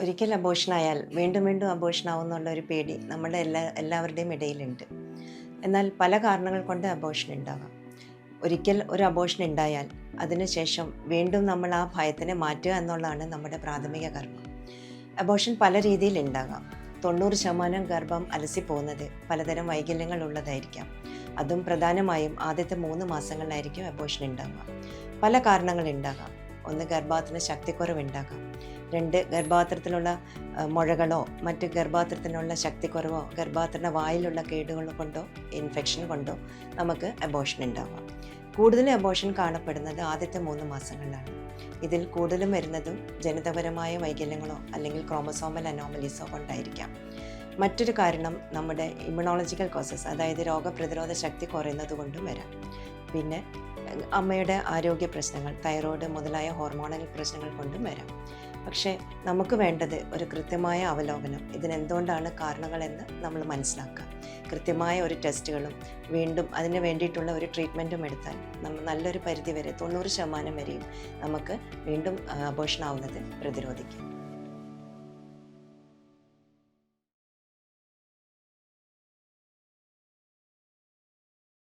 ഒരിക്കൽ അബോഷനായാൽ വീണ്ടും വീണ്ടും അബോഷനാവുന്നുള്ള ഒരു പേടി നമ്മുടെ എല്ലാ എല്ലാവരുടെയും ഇടയിലുണ്ട്. എന്നാൽ പല കാരണങ്ങൾ കൊണ്ട് അബോഷൻ ഉണ്ടാകാം. ഒരിക്കൽ ഒരു അബോഷൻ ഉണ്ടായാൽ അതിനുശേഷം വീണ്ടും നമ്മൾ ആ ഭയത്തിനെ മാറ്റുക എന്നുള്ളതാണ് നമ്മുടെ പ്രാഥമിക കർമ്മം. അബോഷൻ പല രീതിയിൽ ഉണ്ടാകാം. തൊണ്ണൂറ് ശതമാനം ഗർഭം അലസിപ്പോകുന്നത് പലതരം വൈകല്യങ്ങൾ ഉള്ളതായിരിക്കാം. അതും പ്രധാനമായും ആദ്യത്തെ മൂന്ന് മാസങ്ങളിലായിരിക്കും അബോഷൻ ഉണ്ടാകുക പല കാരണങ്ങൾ ഉണ്ടാകാം. ഒന്ന് ഗർഭാത്തിന് ശക്തിക്കുറവ് ഉണ്ടാകാം രണ്ട് ഗർഭാത്രത്തിലുള്ള മുഴകളോ മറ്റ് ഗർഭാത്രത്തിനുള്ള ശക്തിക്കുറവോ ഗർഭാത്രത്തിന്റെ വായിലുള്ള കേടുകൾ കൊണ്ടോ ഇൻഫെക്ഷൻ കൊണ്ടോ നമുക്ക് അബോഷൻ ഉണ്ടാവാം. കൂടുതൽ അബോഷൻ കാണപ്പെടുന്നത് ആദ്യത്തെ മൂന്ന് മാസങ്ങളിലാണ്. ഇതിൽ കൂടുതലും വരുന്നതും ജനിതപരമായ വൈകല്യങ്ങളോ അല്ലെങ്കിൽ ക്രോമസോമൽ അനോമലീസോ കൊണ്ടായിരിക്കാം. മറ്റൊരു കാരണം നമ്മുടെ ഇമ്മ്യൂണോളജിക്കൽ കോസസ് അതായത് രോഗപ്രതിരോധ ശക്തി കുറയുന്നത് കൊണ്ടും വരാം. പിന്നെ അമ്മയുടെ ആരോഗ്യ പ്രശ്നങ്ങൾ തൈറോയ്ഡ് മുതലായ ഹോർമോണൽ പ്രശ്നങ്ങൾ കൊണ്ടും വരാം. പക്ഷേ നമുക്ക് വേണ്ടത് ഒരു കൃത്യമായ അവലോകനം ഇതിനെന്തുകൊണ്ടാണ് കാരണങ്ങളെന്ന് നമ്മൾ മനസ്സിലാക്കുക. കൃത്യമായ ഒരു ടെസ്റ്റുകളും വീണ്ടും അതിന് വേണ്ടിയിട്ടുള്ള ഒരു ട്രീറ്റ്മെന്റും എടുത്താൽ നമ്മൾ നല്ലൊരു പരിധി വരെ തൊണ്ണൂറ് ശതമാനം വരെയും നമുക്ക് വീണ്ടും അബോഷനാവുന്നത് പ്രതിരോധിക്കാം.